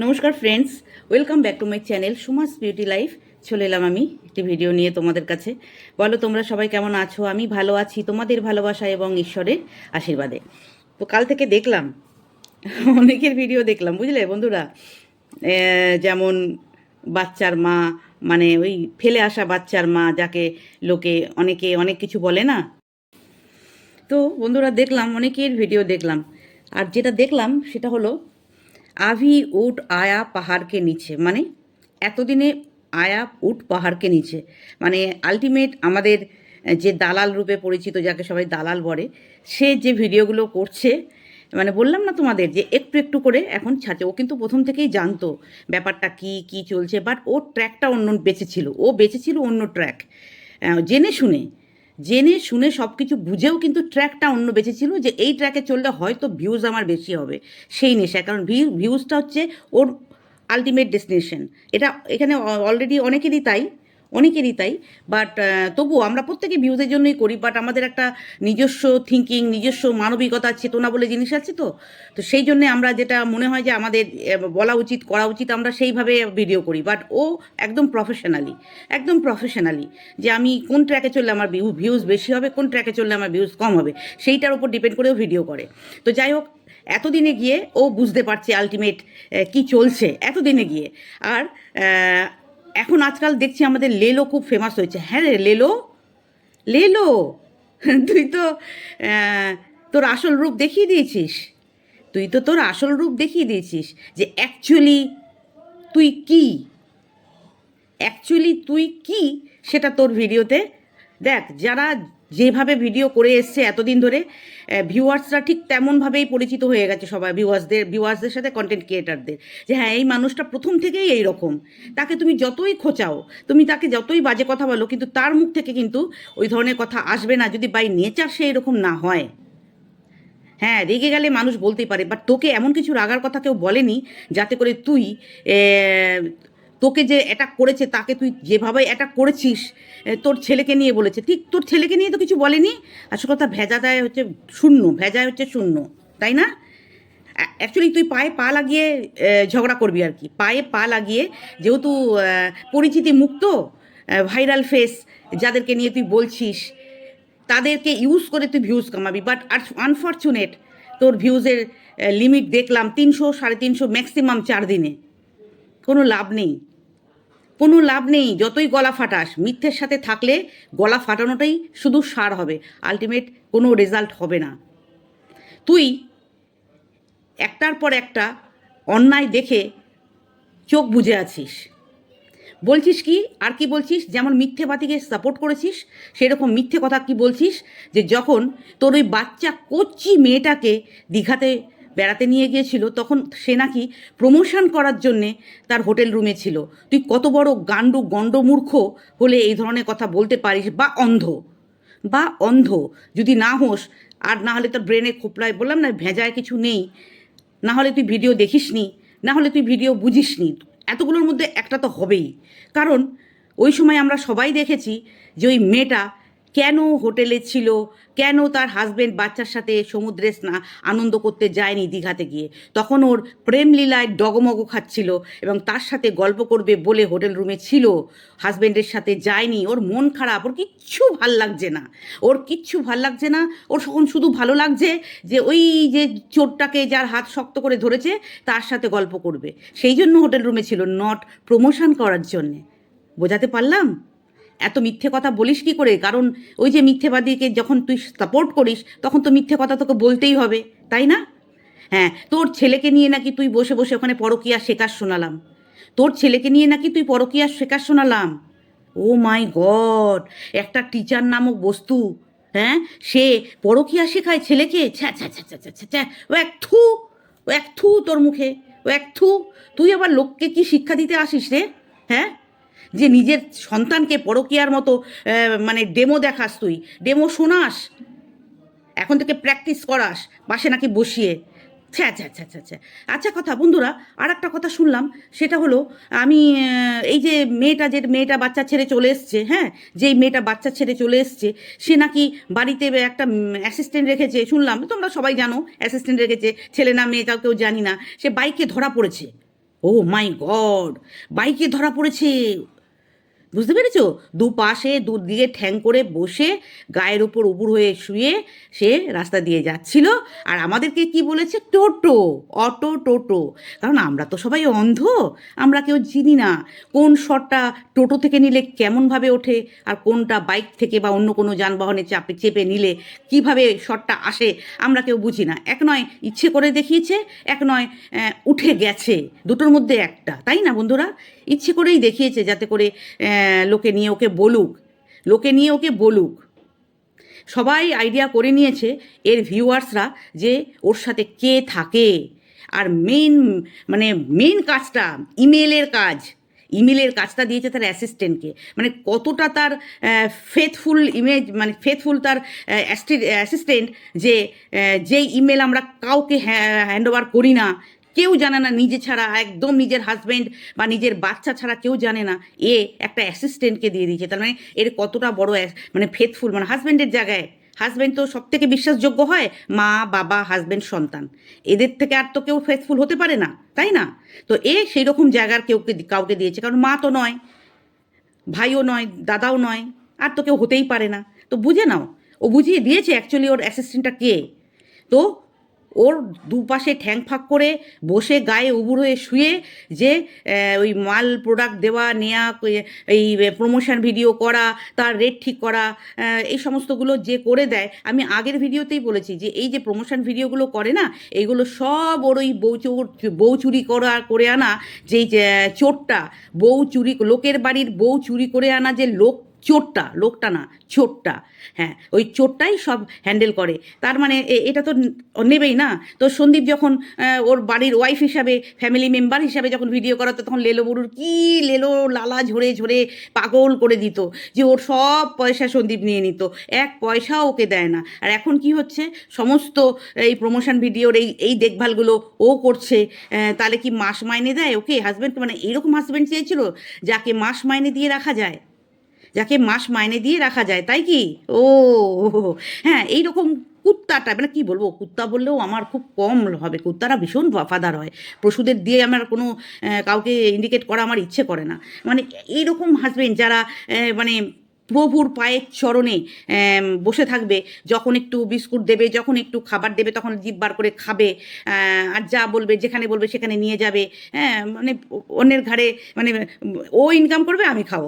নমস্কার friends welcome back to my channel Suma's beauty life চলে এলাম আমি একটি ভিডিও নিয়ে তোমাদের কাছে। বলো, তোমরা সবাই কেমন আছো? আমি ভালো আছি, তোমাদের ভালোবাসা এবং ঈশ্বরের আশীর্বাদে। তো কাল থেকে দেখলাম, অনেকের ভিডিও দেখলাম, বুঝলে বন্ধুরা? যেমন বাচ্চার মা মানে ওই ফেলে আসা বাচ্চার মা, যাকে লোকে অনেকে অনেক কিছু বলে না? তো বন্ধুরা দেখলাম, অনেকের ভিডিও দেখলাম। আর যেটা দেখলাম, সেটা হলো আভি উট আয়া পাহাড়কে নিচে মানে এতদিনে আয়া উট পাহাড়কে নিচে। মানে আলটিমেট আমাদের যে দালাল রূপে পরিচিত, যাকে সবাই দালাল বলে, সে যে ভিডিওগুলো করছে মানে বললাম না তোমাদের যে একটু একটু করে এখন ছাড়ছে। ও কিন্তু প্রথম থেকেই জানতো ব্যাপারটা কি কি চলছে বাট ওর ট্র্যাকটা অন্য বেঁচেছিল। ও বেঁচেছিল অন্য ট্র্যাক জেনে শুনে। জেনে, শুনে সব কিছু বুঝেও কিন্তু ট্র্যাকটা অন্য বেঁচে ছিল যে এই ট্র্যাকে চললে হয়তো ভিউজ আমার বেশি হবে সেই নেশা কারণ ভিউ ভিউজটা হচ্ছে ওর আলটিমেট ডেস্টিনেশন এটা এখানে অলরেডি অনেকেরই তাই। অনেকেরই তাই বাট তবুও আমরা প্রত্যেকে ভিউজের জন্যই করি বাট আমাদের একটা নিজস্ব থিঙ্কিং নিজস্ব মানবিকতা, চেতনা বলে জিনিস আছে তো? তো সেই জন্যে আমরা যেটা মনে হয় যে আমাদের বলা উচিত, করা উচিত, আমরা সেইভাবে ভিডিও করি। বাট ও একদম প্রফেশনালি একদম প্রফেশনালি যে আমি কোন ট্র্যাকে চললে আমার ভিউ ভিউজ বেশি হবে, কোন ট্র্যাকে চললে আমার ভিউজ কম হবে, সেইটার উপর ডিপেন্ড করেও ভিডিও করে। তো যাই হোক, এতদিনে গিয়ে ও বুঝতে পারছে আলটিমেট কি চলছে, এতদিনে গিয়ে। আর এখন আজকাল দেখছি আমাদের লেলো খুব ফেমাস হয়েছে। হ্যাঁ রে, লেলো? লেলো? তুই তো তোর আসল রূপ দেখিয়ে দিয়েছিস। তুই তো তোর আসল রূপ দেখিয়ে দিয়েছিস যে অ্যাকচুয়ালি তুই কি? অ্যাকচুয়ালি তুই কি? সেটা তোর ভিডিওতে দেখ, যারা যেভাবে ভিডিও করে এসছে এতদিন ধরে ভিউয়ার্সরা ঠিক তেমনভাবেই পরিচিত হয়ে গেছে সবাই ভিউয়ার্সদের ভিউয়ার্সদের সাথে কন্টেন্ট ক্রিয়েটারদের যে হ্যাঁ এই মানুষটা প্রথম থেকেই এই রকম তাকে তুমি যতই খোঁচাও, তুমি তাকে যতই বাজে কথা বলো, কিন্তু তার মুখ থেকে কিন্তু ওই ধরনের কথা আসবে না যদি বাই নেচার সে এরকম না হয়। হ্যাঁ রেগে গেলে মানুষ বলতেই পারে বাট তোকে এমন কিছু রাগার কথা কেউ বলেনি, যাতে করে তুই তোকে যে অ্যাটাক করেছে, তাকে তুই যেভাবে অ্যাটাক করেছিস তোর ছেলেকে নিয়ে বলেছে। ঠিক, তোর ছেলেকে নিয়ে তো কিছু বলেনি। আসল কথা ভেজা দেয় হচ্ছে শূন্য, ভেজায় হচ্ছে শূন্য, তাই না? অ্যাকচুয়ালি তুই পায়ে পা লাগিয়ে ঝগড়া করবি আর কি। পায়ে পা লাগিয়ে, যেহেতু পরিচিতি মুক্ত ভাইরাল ফেস যাদেরকে নিয়ে তুই বলছিস, তাদেরকে ইউজ করে তুই ভিউজ কামাবি। বাট আর আনফর্চুনেট তোর ভিউজের লিমিট দেখলাম তিনশো, সাড়ে তিনশো ম্যাক্সিমাম চার দিনে। কোনো লাভ নেই। কোনো লাভ নেই, যতই গলা ফাটাস। মিথ্যের সাথে থাকলে গলা ফাটানোটাই শুধু সার হবে আলটিমেট কোনো রেজাল্ট হবে না। তুই একটার পর একটা অন্যায় দেখে চোখ বুজে আছিস। বলছিস কি, আর কি বলছিস? যেমন মিথ্যে মিথ্যেবাদীকে সাপোর্ট করেছিস, সেরকম মিথ্যে কথা কি বলছিস? যে যখন তোর ওই বাচ্চা কচ্ছি মেয়েটাকে দীঘাতে বেড়াতে নিয়ে গিয়েছিল, তখন সে নাকি প্রমোশন করার জন্যে তার হোটেল রুমে ছিল। তুই কত বড় গান্ডু গণ্ডমূর্খ হলে এই ধরনের কথা বলতে পারিস, বা অন্ধ। বা অন্ধ, যদি না হোস, আর না হলে তোর ব্রেনে খোপড়ায়, বললাম না, ভেজায় কিছু নেই। না হলে তুই ভিডিও দেখিসনি, না হলে তুই ভিডিও বুঝিসনি। এতগুলোর মধ্যে একটা তো হবেই। কারণ ওই সময় আমরা সবাই দেখেছি যে ওই মেয়েটা কেন হোটেলে ছিল? কেন তার হাজবেন্ড বাচ্চার সাথে সমুদ্রে স্না, আনন্দ করতে যায়নি দীঘাতে গিয়ে? তখন ওর প্রেম লীলায় ডগমগ খাচ্ছিল এবং তার সাথে গল্প করবে বলে হোটেল রুমে ছিল। হাজবেন্ডের সাথে যায়নি। ওর মন খারাপ। ওর কিচ্ছু ভালো লাগছে না। ওর কিচ্ছু ভালো লাগছে না। ওর তখন শুধু ভালো লাগছে যে ওই যে চোরটাকে যার হাত শক্ত করে ধরেছে, তার সাথে গল্প করবে। সেই জন্য হোটেল রুমে ছিল। নট প্রমোশন করার জন্যে। বোঝাতে পারলাম? এত মিথ্যে কথা বলিস কি করে? কারণ ওই যে মিথ্যেবাদীকে যখন তুই সাপোর্ট করিস, তখন তো মিথ্যে কথা তোকে বলতেই হবে, তাই না? হ্যাঁ তোর ছেলেকে নিয়ে নাকি তুই বসে বসে ওখানে পরকিয়া শেখার শোনালাম। তোর ছেলেকে নিয়ে নাকি তুই পরকিয়া শেখার শোনালাম। ও মাই গড, একটা টিচার নামক বস্তু হ্যাঁ? সে পরকিয়া শেখায় ছেলেকে? ছ্যা ছ্যা ছ্যা ছ্যা ছ্যা ছ্যা, ও এক থু, ও এক থু তোর মুখে, ও এক থু। তুই আবার লোককে কি শিক্ষা দিতে আসিস রে? হ্যাঁ? যে নিজের সন্তানকে পরকিয়ার মতো মানে ডেমো দেখাস তুই। ডেমো শোনাস। এখন থেকে প্র্যাকটিস করাস। পাশে নাকি বসিয়ে। ছ্যা আচ্ছা আচ্ছা ছ্যা ছ্যা আচ্ছা কথা বন্ধুরা আর একটা কথা শুনলাম। সেটা হলো, আমি এই যে মেয়েটা যে মেয়েটা বাচ্চা ছেড়ে চলে এসছে হ্যাঁ? যেই মেয়েটা বাচ্চা ছেড়ে চলে এসছে, সে নাকি বাড়িতে একটা অ্যাসিস্ট্যান্ট রেখেছে। শুনলাম, তোমরা সবাই জানো অ্যাসিস্ট্যান্ট রেখেছে। ছেলে না, মেয়ে তাও কেউ জানি না। সে বাইকে ধরা পড়েছে। Oh my God! বাইকে ধরা পড়েছে। বুঝতে পেরেছ? দুপাশে দুদিকে ঠ্যাং করে বসে গায়ের ওপর উপুর হয়ে শুয়ে সে রাস্তা দিয়ে যাচ্ছিল। আর আমাদেরকে কি বলেছে? টোটো, অটো, টোটো। কারণ আমরা তো সবাই অন্ধ, আমরা কেউ চিনি না। কোন শটটা টোটো থেকে নিলে কেমনভাবে ওঠে আর কোনটা বাইক থেকে বা অন্য কোনো যানবাহনে চাপে, চেপে নিলে কীভাবে শটটা আসে, আমরা কেউ বুঝি না। এক নয়, ইচ্ছে করে দেখিয়েছে, এক নয় উঠে গেছে। দুটোর মধ্যে একটা, তাই না বন্ধুরা? ইচ্ছে করেই দেখিয়েছে যাতে করে লোকে নিয়ে ওকে বলুক। লোকে নিয়ে ওকে বলুক। সবাই আইডিয়া করে নিয়েছে এর ভিউয়ার্সরা যে ওর সাথে কে থাকে। আর মেন মানে মেন কাজটা ইমেলের কাজ। ইমেলের কাজটা দিয়েছে তার অ্যাসিস্ট্যান্টকে মানে কতটা তার ফেথফুল ইমেজ মানে ফেথফুল তার অ্যাসিস্ট্যান্ট যে যেই ইমেল আমরা কাউকে হ্যান্ড ওভার করি না কেউ জানে না, নিজে ছাড়া, একদম নিজের হাজব্যান্ড বা নিজের বাচ্চা ছাড়া কেউ জানে না, এ একটা অ্যাসিস্ট্যান্টকে দিয়ে দিয়েছে। তার মানে এর কতটা বড় মানে ফেথফুল মানে হাজব্যান্ডের জায়গায়। হাজব্যান্ড তো সব থেকে বিশ্বাসযোগ্য হয়, মা, বাবা হাজব্যান্ড সন্তান। এদের থেকে আর তো কেউ ফেথফুল হতে পারে না, তাই না? তো এ সেই রকম জায়গার কেউ কাউকে দিয়েছে, কারণ মা তো নয়, ভাইও নয়, দাদাও নয়, আর তো কেউ হতেই পারে না। তো বুঝে নাও, ও বুঝিয়ে দিয়েছে অ্যাকচুয়ালি ওর অ্যাসিস্ট্যান্টটা কে? তো ওর দুপাশে ঠ্যাং ফাঁক করে বসে গায়ে উবুর হয়ে শুয়ে যে ওই মাল প্রোডাক্ট দেওয়া নেওয়া এই প্রমোশন ভিডিও করা, তার রেট ঠিক করা এই সমস্তগুলো যে করে দেয়, আমি আগের ভিডিওতেই বলেছি যে, এই যে প্রমোশন ভিডিওগুলো করে না এইগুলো সব ওর ওই বউ বউ চুরি করা, করে আনা, যেই চোরটা বউ চুরি, লোকের বাড়ির বউ চুরি করে আনা যে লোক চোরটা, লোকটা না, চোরটা। হ্যাঁ ওই চোরটাই সব হ্যান্ডেল করে। তার মানে এটা তো নেবেই না। তো সন্দীপ যখন ওর বাড়ির ওয়াইফ হিসাবে ফ্যামিলি মেম্বার হিসাবে যখন ভিডিও করাতো, তখন লেলো বড়ুর কি লেলো লালা ঝরে ঝরে পাগল করে দিত যে ওর সব পয়সা সন্দীপ নিয়ে নিত। এক পয়সাও ওকে দেয় না। আর এখন কি হচ্ছে? সমস্ত এই প্রমোশন ভিডিওর এই এই দেখভালগুলো ও করছে। তাহলে কি মাস মাইনে দেয় ওকে? হাজব্যান্ড মানে এরকম হাজব্যান্ড চেয়েছিল? যাকে মাস মাইনে দিয়ে রাখা যায়। যাকে মাস মাইনে দিয়ে রাখা যায়, তাই কি? ও হ্যাঁ এইরকম কুত্তাটা মানে কি বলব, কুত্তা বললেও আমার খুব কম হবে। কুত্তারা ভীষণ ওয়াফাদার হয়। পশুদের দিয়ে আমার কোনো কাউকে ইন্ডিকেট করা আমার ইচ্ছে করে না। মানে এইরকম হাজবেন্ড যারা মানে প্রভুর পায়ের চরণে বসে থাকবে, যখন একটু বিস্কুট দেবে, যখন একটু খাবার দেবে, তখন জিভ বার করে খাবে আর যা বলবে, যেখানে বলবে, সেখানে নিয়ে যাবে হ্যাঁ মানে অন্যের ঘাড়ে মানে ও ইনকাম করবে, আমি খাব।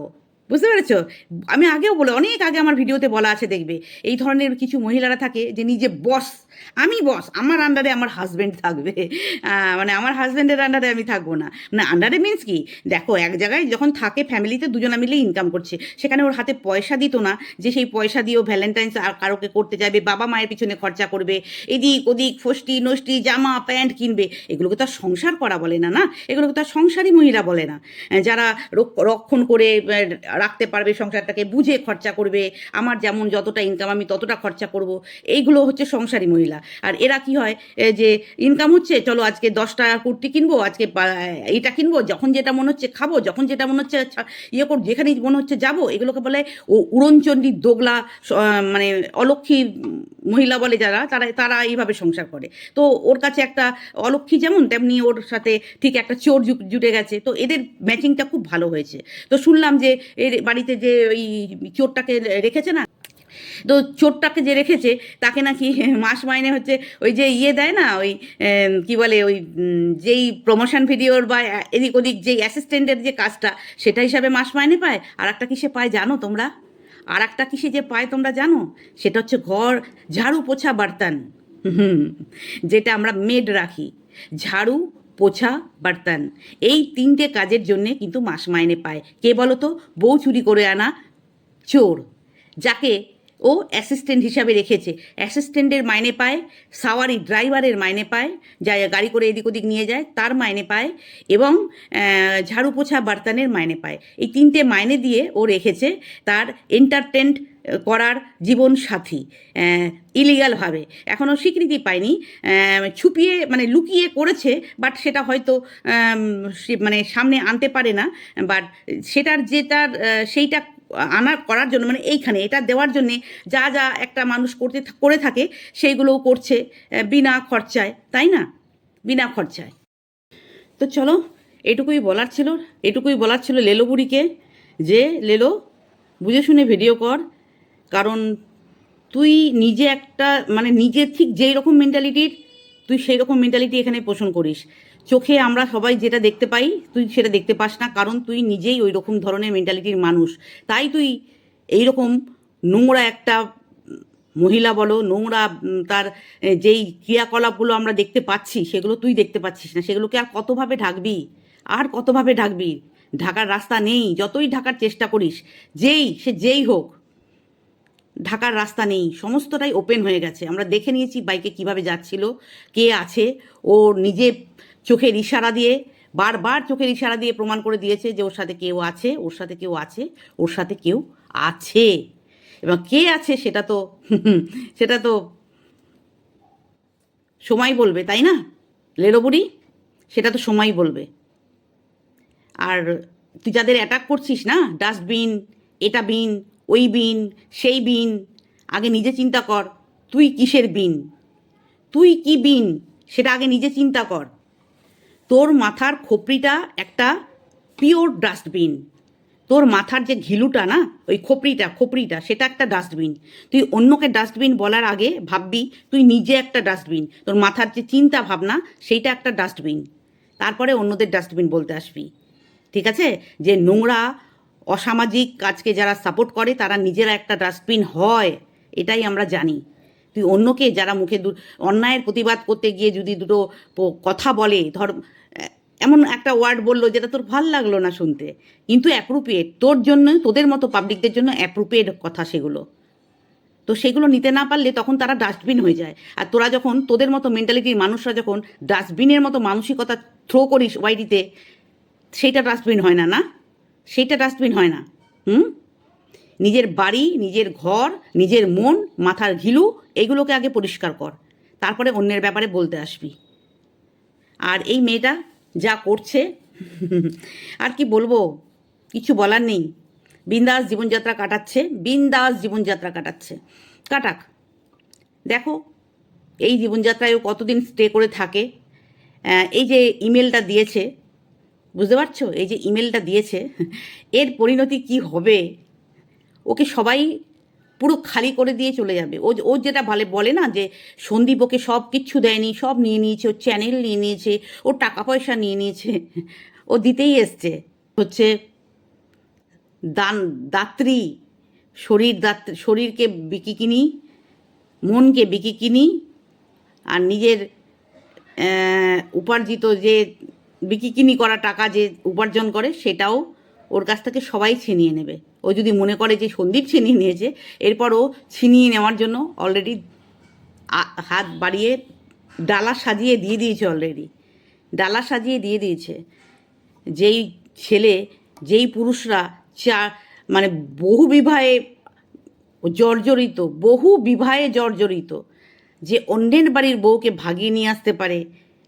বুঝতে পেরেছ? আমি আগেও বলে, অনেক আগে আমার ভিডিওতে বলা আছে, দেখবে, এই ধরনের কিছু মহিলারা থাকে যে নিজে বস আমি বস আমার আন্ডারে আমার হাজব্যান্ড থাকবে। মানে আমার হাজব্যান্ডের আন্ডারে আমি থাকব না। মানে আন্ডারে মিন্স কি? দেখো, এক জায়গায় যখন থাকে ফ্যামিলিতে দুজনা মিলে ইনকাম করছে, সেখানে ওর হাতে পয়সা দিত না যে সেই পয়সা দিয়েও ভ্যালেন্টাইন্স আর কারোকে করতে যাবে, বাবা মায়ের পিছনে খরচা করবে, এদিক ওদিক ফষ্টি, নষ্টি, জামা, প্যান্ট কিনবে। এগুলোকে তো আর সংসার করা বলে না না? এগুলোকে তো আর সংসারী মহিলা বলে না। যারা রক- রক্ষণ করে রাখতে পারবে, সংসারটাকে বুঝে খরচা করবে, আমার যেমন যতটা ইনকাম আমি ততটা খরচা করব, এইগুলো হচ্ছে সংসারী মহিলা। আর এরা কি হয় যে ইনকাম হচ্ছে, চলো আজকে দশটা কুর্তি কিনবো, আজকে এইটা কিনবো, যখন যেটা মনে হচ্ছে খাব, যখন যেটা মনে হচ্ছে ইয়ে কর যেখানে মনে হচ্ছে যাব, এগুলোকে বলে ও উড়নচণ্ডী, দোগলা মানে অলক্ষী মহিলা বলে যারা, তারা তারা এইভাবে সংসার করে। তো ওর কাছে একটা অলক্ষী যেমন, তেমনি ওর সাথে ঠিক একটা চোর জুটে গেছে। তো এদের ম্যাচিংটা খুব ভালো হয়েছে। তো শুনলাম যে এর বাড়িতে যে ওই চোরটাকে রেখেছে না তো চোরটাকে যে রেখেছে তাকে নাকি মাস মাইনে হচ্ছে ওই যে ইয়ে দেয় না ওই কি বলে ওই যেই প্রমোশন ভিডিওর বা এদিক ওদিক যেই অ্যাসিস্ট্যান্টের যে কাজটা সেটা হিসাবে মাস মাইনে পায় আর একটা কিসে পায় জানো তোমরা? আর একটা কিসে যে পায় তোমরা জানো? সেটা হচ্ছে ঘর ঝাড়ু পোছা বার্তান হুম, যেটা আমরা মেড রাখি। ঝাড়ু পোছা বার্তান। এই তিনটে কাজের জন্যে কিন্তু মাস মাইনে পায়। কে বলো তো বউ চুরি করে আনা চোর। যাকে ও অ্যাসিস্ট্যান্ট হিসাবে রেখেছে। অ্যাসিস্ট্যান্টের মাইনে পায়, সাওয়ারি ড্রাইভারের মাইনে পায় যা গাড়ি করে এদিক ওদিক নিয়ে যায়, তার মাইনে পায় এবং ঝাড়ু পোছা বার্তানের মাইনে পায়। এই তিনটে মাইনে দিয়ে ও রেখেছে তার এন্টারটেন্ট করার জীবন সাথী ইলিগালভাবে। এখনও স্বীকৃতি পায়নি। ছুপিয়ে মানে লুকিয়ে করেছে, বাট সেটা হয়তো মানে সামনে আনতে পারে না। বাট সেটার যে তার সেইটা আনার, করার জন্য মানে এইখানে, এটা দেওয়ার জন্যে যা যা একটা মানুষ করতে করে থাকে, সেইগুলোও করছে বিনা খরচায়। তাই না? বিনা খরচায়। তো চলো, এটুকুই বলার ছিল, এটুকুই বলার ছিল লেলো বুড়িকে যে, লেলো, বুঝে শুনে ভিডিও কর কারণ তুই নিজে একটা মানে নিজে ঠিক যেই রকম মেন্টালিটির তুই সেই রকম মেন্টালিটি এখানে পোষণ করিস। চোখে আমরা সবাই যেটা দেখতে পাই, তুই সেটা দেখতে পাস না, কারণ তুই নিজেই ওই রকম ধরনের মেন্টালিটির মানুষ। তাই তুই এই রকম নোংরা একটা মহিলা বলো, নোংরা তার যেই ক্রিয়াকলাপগুলো আমরা দেখতে পাচ্ছি, সেগুলো তুই দেখতে পাচ্ছিস না। সেগুলোকে আর কতভাবে ঢাকবি? আর কতভাবে ঢাকবি? ঢাকার রাস্তা নেই, যতই ঢাকার চেষ্টা করিস, যেই, সে যেই হোক ঢাকার রাস্তা নেই, সমস্তটাই ওপেন হয়ে গেছে। আমরা দেখে নিয়েছি বাইকে কীভাবে যাচ্ছিল, কে আছে। ও নিজে চোখের ইশারা দিয়ে, বারবার চোখের ইশারা দিয়ে প্রমাণ করে দিয়েছে যে ওর সাথে কেউ আছে, ওর সাথে কেউ আছে, ওর সাথে কেউ আছে। এবং কে আছে সেটা তো সেটা তো সময় বলবে, তাই না? লেলো বুড়ি, সেটা তো সময় বলবে। আর তুই যাদের অ্যাটাক করছিস না ডাস্টবিন এটা বিন ওই বিন, সেই বিন। আগে নিজে চিন্তা কর, তুই কিসের বিন? তুই কি বিন? সেটা আগে নিজে চিন্তা কর। তোর মাথার খোপড়িটা একটা পিওর ডাস্টবিন। তোর মাথার যে ঘিলুটা না, ওই খোপড়িটা খোপড়িটা, সেটা একটা ডাস্টবিন। তুই অন্যকে ডাস্টবিন বলার আগে ভাববি, তুই নিজে একটা ডাস্টবিন। তোর মাথার যে চিন্তা ভাবনা, সেইটা একটা ডাস্টবিন। তারপরে অন্যদের ডাস্টবিন বলতে আসবি। ঠিক আছে? যে নোংরা অসামাজিক কাজকে যারা সাপোর্ট করে, তারা নিজেরা একটা ডাস্টবিন হয়, এটাই আমরা জানি। তুই অন্যকে যারা মুখে দু অন্যায়ের প্রতিবাদ করতে গিয়ে যদি দুটো কথা বলে, ধর, এমন একটা ওয়ার্ড বলল যেটা তোর ভালো লাগল না শুনতে, কিন্তু অ্যাপ্রোপ্রিয়েট তোর জন্য, তোদের মতো পাবলিকদের জন্য অ্যাপ্রোপ্রিয়েট কথা সেগুলো। তো সেগুলো নিতে না পারলে তখন তারা ডাস্টবিন হয়ে যায়। আর তোরা যখন, তোদের মতো মেন্টালিটির মানুষরা যখন ডাস্টবিনের মতো মানসিকতা থ্রো করিস ওয়াইটিতে সেইটা ডাস্টবিন হয় না না? সেইটা ডাস্টবিন হয় না। হুম? নিজের বাড়ি, নিজের ঘর, নিজের মন, মাথার ঘিলু, এগুলোকে আগে পরিষ্কার কর। তারপরে অন্যের ব্যাপারে বলতে আসবি। আর এই মেয়েটা যা করছে, আর কি বলব, কিছু বলার নেই। বিন্দাস জীবনযাত্রা কাটাচ্ছে, বিন্দাস জীবনযাত্রা কাটাচ্ছে। কাটাক। দেখো, এই জীবনযাত্রায় ও কতদিন স্টে করে থাকে। এই যে ইমেলটা দিয়েছে বুঝতে পারছ? এই যে ইমেলটা দিয়েছে, এর পরিণতি কি হবে? ওকে সবাই পুরো খালি করে দিয়ে চলে যাবে। ও ও যেটা ভালো, বলে না যে, সন্দীপ ওকে সব কিচ্ছু দেয়নি, সব নিয়ে নিয়েছে, ওর চ্যানেল নিয়ে নিয়েছে, ওর টাকা পয়সা নিয়ে নিয়েছে। ও দিতেই এসছে। হচ্ছে দান, দাত্রী, শরীর দাত্রী, শরীরকে বিকি কিনি মনকে বিকি কিনি আর নিজের উপার্জিত যে বিকিকিনি করা টাকা যে উপার্জন করে, সেটাও ওর কাছ থেকে সবাই ছিনিয়ে নেবে। ও যদি মনে করে যে সন্দীপ ছিনিয়ে নিয়েছে, এরপর ও ছিনিয়ে নেওয়ার জন্য অলরেডি হাত বাড়িয়ে ডালা সাজিয়ে দিয়ে দিয়েছে অলরেডি ডালা সাজিয়ে দিয়ে দিয়েছে। যেই ছেলে, যেই পুরুষরা চা মানে বহু বিবাহে জর্জরিত, বহু বিবাহে জর্জরিত, যে অন্যের বাড়ির বউকে ভাগিয়ে নিয়ে আসতে পারে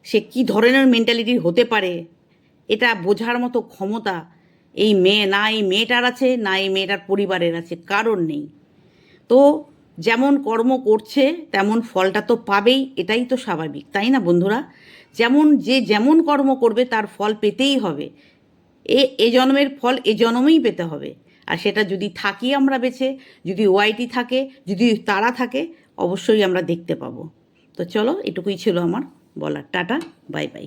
সে কি ধরনের মেন্টালিটির হতে পারে? এটা বোঝার মতো ক্ষমতা এই মেয়ে, না এই মেয়েটার আছে, না এই মেয়েটার পরিবারের আছে কারণ নেই। তো যেমন কর্ম করছে, তেমন ফলটা তো পাবেই, এটাই তো স্বাভাবিক, তাই না বন্ধুরা? যেমন যে যেমন কর্ম করবে, তার ফল পেতেই হবে। এ এ জন্মের ফল এ জন্মেই পেতে হবে। আর সেটা যদি থাকি আমরা বেছে, যদি ওয়াইটি থাকে, যদি তারা থাকে, অবশ্যই আমরা দেখতে পাবো। তো চলো, এটুকুই ছিল আমার বলার টাটা বাই বাই।